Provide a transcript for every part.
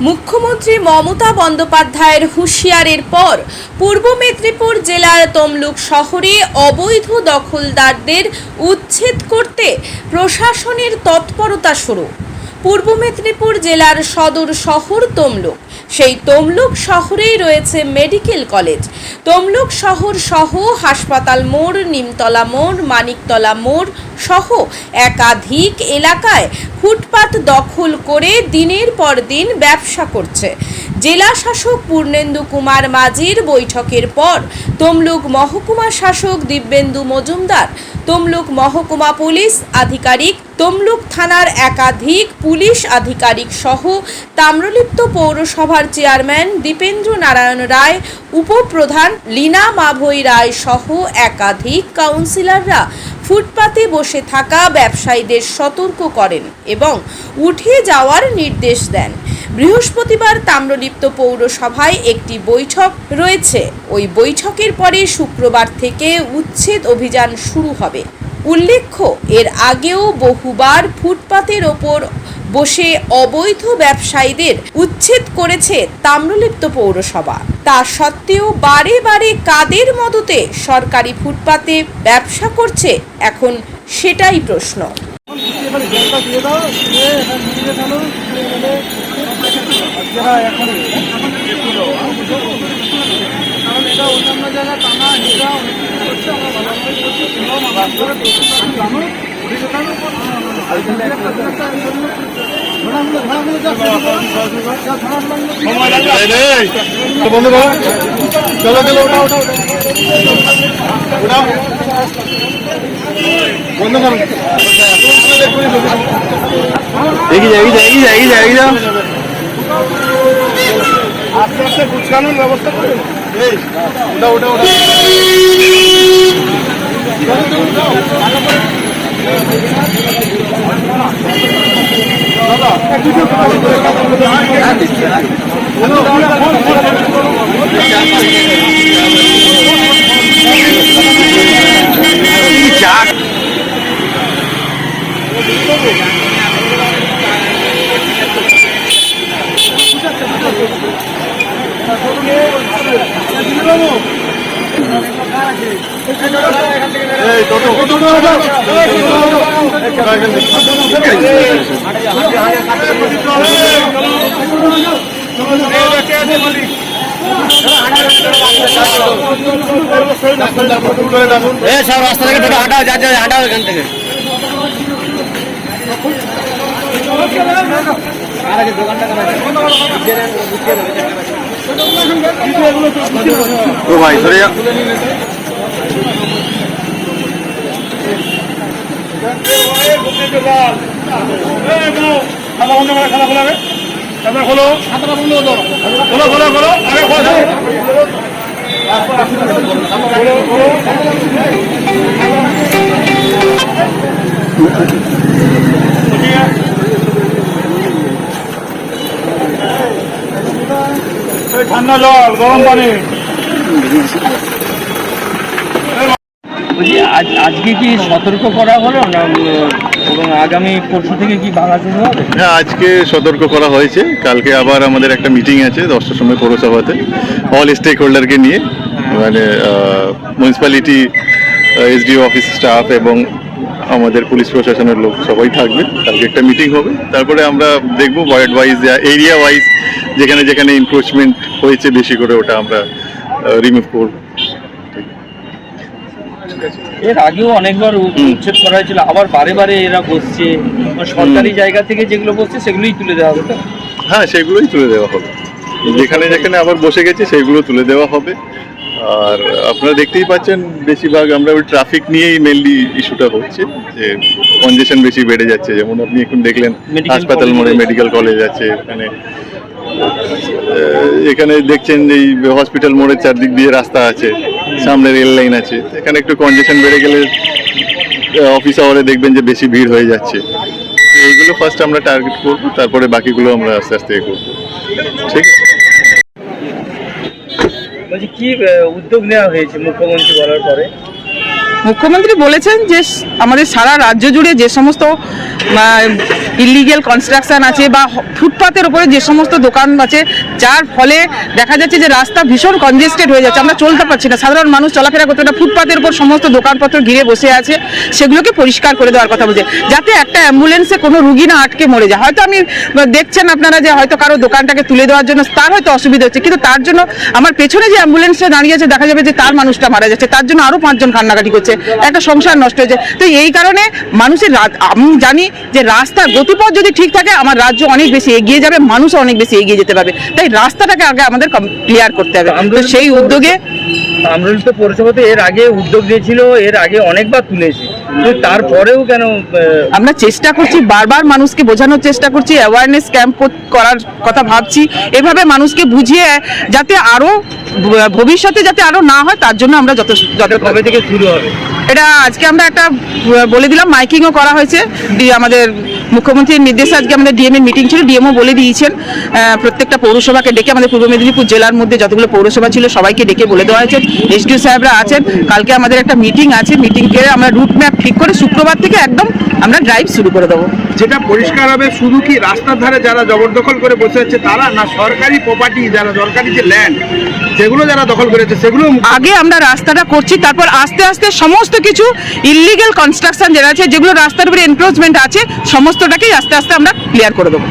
মুখ্যমন্ত্রী মমতা বন্দ্যোপাধ্যায়ের হুঁশিয়ারের পর পূর্ব মেদিনীপুর জেলার তমলুক শহরে অবৈধ দখলদারদের উচ্ছেদ করতে প্রশাসনের তৎপরতা শুরু। পূর্ব মেদিনীপুর জেলার সদর শহর তমলুক। সেই তমলুক শহরেই রয়েছে মেডিকেল কলেজ। তমলুক শহর সহ হাসপাতাল মোড়, নিমতলা মোড়, মানিকতলা মোড় সহ একাধিক এলাকায় ফুটপাত দখল করে দিনের পর দিন ব্যবসা করছে। জেলা শাসক পূর্ণেন্দু কুমার মাঝির বৈঠকের পর তমলুক মহকুমা শাসক দিব্যেন্দু মজুমদার, তমলুক মহকুমা পুলিশ আধিকারিক তমলুক থানার একাধিক পুলিশ আধিকারিক সহ তাম্রলিপ্ত পৌরসভার চেয়ারম্যান দীপেন্দ্র নারায়ণ রায়, উপপ্রধান লীনা মাভৈ রায় সহ একাধিক কাউন্সিলররা ফুটপাতে বসে থাকা ব্যবসায়ীদের সতর্ক করেন এবং উঠে যাওয়ার নির্দেশ দেন। বৃহস্পতিবার তাম্রলিপ্ত পৌরসভায় একটি বৈঠক রয়েছে। ওই বৈঠকের পরে শুক্রবার থেকে উচ্ছেদ অভিযান শুরু হবে। উল্লেখ্য, এর আগেও বহুবার ফুটপাতের ওপর বসে অবৈধ ব্যবসায়ীদের উচ্ছেদ করেছে তাম্রলিপ্ত পৌরসভা। তা সত্ত্বেও বারে বারে কাদের মদতে সরকারি ফুটপাতে ব্যবসা করছে, এখন সেটাই প্রশ্ন। এখানে বন্ধ করো চলো চলো ওটা ওটা ওটা বন্ধ করো এগিয়ে যা এগিয়ে যা এগিয়ে যা এগিয়ে যা এগিয়ে যা আস্তে আস্তে গুছানোর ব্যবস্থা করবেন এই, ওটা ওটা ওটা টোটো সব রাস্তা থেকে টোটো হাঁটাও যা যা হাঁটাও এখান থেকে। ও ভাই, ধরে খাতা বন্ধ করে খাতা খোলাবে তারপরে খোলো খাতাটা বন্ধ করো খোলো খোলো খোলো খোলো খোলো খোলো ঠান্ডা জল গরম পানি। আজ আজকে কি সতর্ক করা হলো না এবং আগামী পরশু থেকে কি ভাঙা শুরু হবে? হ্যাঁ আজকে সতর্ক করা হয়েছে। কালকে আবার আমাদের একটা মিটিং আছে দশটার সময় পৌরসভাতে অল স্টেক হোল্ডারকে নিয়ে। মানে মিউনিসিপ্যালিটি এসডিও অফিস স্টাফ এবং আমাদের পুলিশ প্রশাসনের লোক সবাই থাকবে। কালকে একটা মিটিং হবে। তারপরে আমরা দেখব ওয়ার্ড ওয়াইজ এরিয়া ওয়াইজ যেখানে যেখানে ইনক্রোচমেন্ট হয়েছে বেশি করে ওটা আমরা রিমুভ করব। এর আগেও অনেকবার উচ্ছেদ করা হয়েছিল আবার বারে বারে এরা বসছে। সরকারি জায়গা থেকে যেগুলো বসছে সেগুলোই তুলে দেওয়া হবে? হ্যাঁ সেগুলোই তুলে দেওয়া হবে। যেখানে যেখানে আবার বসে গেছে সেগুলো তুলে দেওয়া হবে। আর আপনারা দেখতেই পাচ্ছেন বেশিরভাগ আমরা ওই ট্রাফিক নিয়েই মেনলি ইস্যুটা হচ্ছে যে কনজেশন বেশি বেড়ে যাচ্ছে। যেমন আপনি এখন দেখলেন হাসপাতাল মোড়ে মেডিকেল কলেজ আছে এখানে এখানে দেখছেন যে এই হসপিটাল মোড়ের চারদিক দিয়ে রাস্তা আছে সামনে রেল লাইন আছে। এখানে একটু কনজেশন বেড়ে গেলে অফিস আওয়ারে দেখবেন যে বেশি ভিড় হয়ে যাচ্ছে। এইগুলো ফার্স্ট আমরা টার্গেট করব তারপরে বাকিগুলো আমরা আস্তে আস্তে এ করব ঠিক আছে? বলছি, কি উদ্যোগ নেওয়া হয়েছে মুখ্যমন্ত্রী বলার পরে? মুখ্যমন্ত্রী বলেছেন যে, আমাদের সারা রাজ্য জুড়ে যে সমস্ত ইলিগেল কনস্ট্রাকশন আছে বা ফুটপাতের উপরে যে সমস্ত দোকান আছে যার ফলে দেখা যাচ্ছে যে রাস্তা ভীষণ কনজেস্টেড হয়ে যাচ্ছে। আমরা চলতে পারছি না। সাধারণ মানুষ চলাফেরা করতে না, ফুটপাতের উপর সমস্ত দোকানপত্র ঘিরে বসে আছে। সেগুলোকে পরিষ্কার করে দেওয়ার কথা বলছে। যাতে একটা অ্যাম্বুলেন্সে কোনো রুগী না আটকে মরে যায়। হয়তো আমি দেখছেন আপনারা যে হয়তো কারও দোকানটাকে তুলে দেওয়ার জন্য তার হয়তো অসুবিধা হচ্ছে। কিন্তু তার জন্য আমার পেছনে যে অ্যাম্বুলেন্সটা দাঁড়িয়ে আছে, দেখা যাবে যে তার মানুষটা মারা যাচ্ছে। তার জন্য আরও পাঁচজন কান্নাকাটি করছে। একটা সংসার নষ্ট হয়েছে। তো এই কারণে মানুষের আমি জানি যে রাস্তার গতিপথ যদি ঠিক থাকে, আমার রাজ্য অনেক বেশি এগিয়ে যাবে, মানুষও অনেক বেশি এগিয়ে যেতে পারবে। তাই রাস্তাটাকে আগে আমাদের ক্লিয়ার করতে হবে। তো সেই উদ্যোগে আমরুলিত পৌরসভাতে এর আগে উদ্যোগ নিয়েছিল এর আগে অনেকবার তুলেছে। তারপরেও কেন আমরা চেষ্টা করছি বারবার মানুষকে বোঝানোর চেষ্টা করছি অ্যাওয়ারনেস ক্যাম্প করার কথা ভাবছি। এভাবে মানুষকে বুঝিয়ে যাতে আরও ভবিষ্যতে যাতে আরও না হয় তার জন্য আমরা যত যত কবে থেকে শুরু হবে? এটা আজকে আমরা একটা বলে দিলাম মাইকিংও করা হয়েছে। আমাদের মুখ্যমন্ত্রীর নির্দেশে আজকে আমাদের ডিএম এর মিটিং ছিল ডিএমও বলে দিয়েছেন। প্রত্যেকটা পৌরসভাকে ডেকে আমাদের পূর্ব মেদিনীপুর জেলার মধ্যে যতগুলো পৌরসভা ছিল সবাইকে ডেকে বলে দেওয়া হয়েছে। এসডিও সাহেবরা আছেন কালকে আমাদের একটা মিটিং আছে মিটিং করে আমরা রুট ম্যাপ ঠিক করে শুক্রবার থেকে একদম আমরা ড্রাইভ শুরু করে দেবো। যেটা পরিষ্কার হবে শুধু কি রাস্তার ধারে যারা জবরদখল করে বসে আছে তারা না সরকারি প্রপার্টি যারা সরকারি যে ল্যান্ড সেগুলো যারা দখল করেছে সেগুলো আগে আমরা রাস্তাটা করছি তারপর আস্তে আস্তে সমস্ত কিছু ইলিগেল কনস্ট্রাকশন যেটা আছে যেগুলো রাস্তার উপরে এনক্রোচমেন্ট আছে সমস্তটাকেই আস্তে আস্তে আমরা ক্লিয়ার করে দেবো।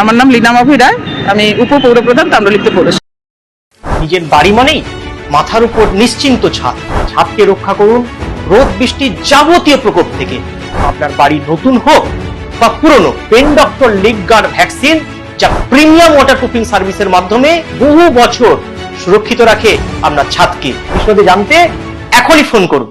আমার নাম লীনা মাভি রায়। আমি উপপৌরপ্রধান তাম্রলিপ্ত পৌরসভা। নিজের বাড়ি মানেই মাথার উপর নিশ্চিন্ত ছাদ। ছাদকে রক্ষা করুন রোদ বৃষ্টির যাবতীয় প্রকোপ থেকে। আপনার বাড়ি নতুন হোক বা পুরনো pen doctor leak guard vaccine যা প্রিমিয়াম ওয়াটার প্রুফিং সার্ভিসের মাধ্যমে বহু বছর সুরক্ষিত রাখে আপনার ছাদকে। বিশদে জানতে এখনই ফোন করুন।